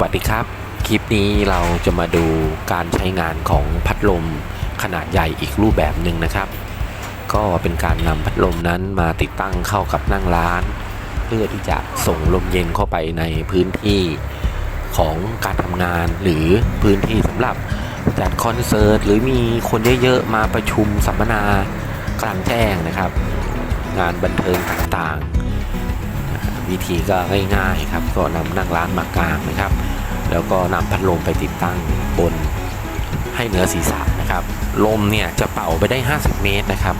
วัสดีครับ คลิปนี้เราจะมาดูการใช้งานของพัดลมขนาดใหญ่อีกรูปแบบหนึ่งนะครับ ก็เป็นการนำพัดลมนั้นมาติดตั้งเข้ากับนั่งร้าน เพื่อที่จะส่งลมเย็นเข้าไปในพื้นที่ของการทำงานหรือพื้นที่สำหรับจัดคอนเสิร์ตหรือมีคนเยอะๆมาประชุมสัมมนากลางแจ้งนะครับ งานบันเทิงต่างๆ วิธีก็ง่ายๆครับ ก็นำนั่งร้านมากลางนะครับ แล้วก็นำพัดลมไปติดตั้งบนให้เหนือศีรษะนะครับ ลมเนี่ยจะเป่าไปได้ 50 เมตรนะครับ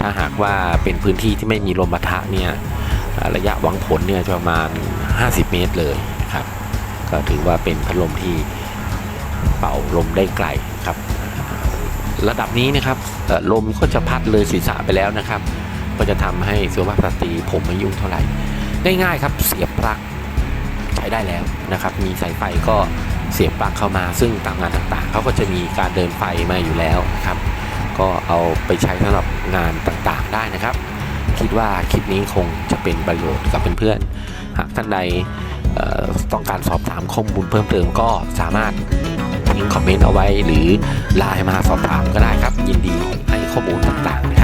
ถ้าหากว่าเป็นพื้นที่ที่ไม่มีลมปะทะเนี่ยระยะหวังผลเนี่ยจะประมาณ 50 เมตรเลยครับ ก็ถือว่าเป็นพัดลมที่เป่าลมได้ไกลครับ ระดับนี้นะครับลมก็จะพัดเลยศีรษะไปแล้วนะครับ ก็จะทำให้สุขภาพสตรีผมไม่ยุ่งเท่าไหร่ ง่ายๆครับเสียบปลั๊กใช้ได้แล้วนะครับ มีสายไฟก็เสียบปลั๊กเข้ามา ซึ่งตามงานต่างๆเขาก็จะมีการเดินไฟมาอยู่แล้วนะครับ ก็เอาไปใช้สำหรับงานต่างๆได้นะครับ คิดว่าคลิปนี้คงจะเป็นประโยชน์กับเพื่อนๆหากท่านใดต้องการสอบถามข้อมูลเพิ่มเติมก็สามารถทิ้งคอมเมนต์เอาไว้หรือไลน์มาสอบถามก็ได้ครับ ยินดีให้ข้อมูลต่างๆนะครับ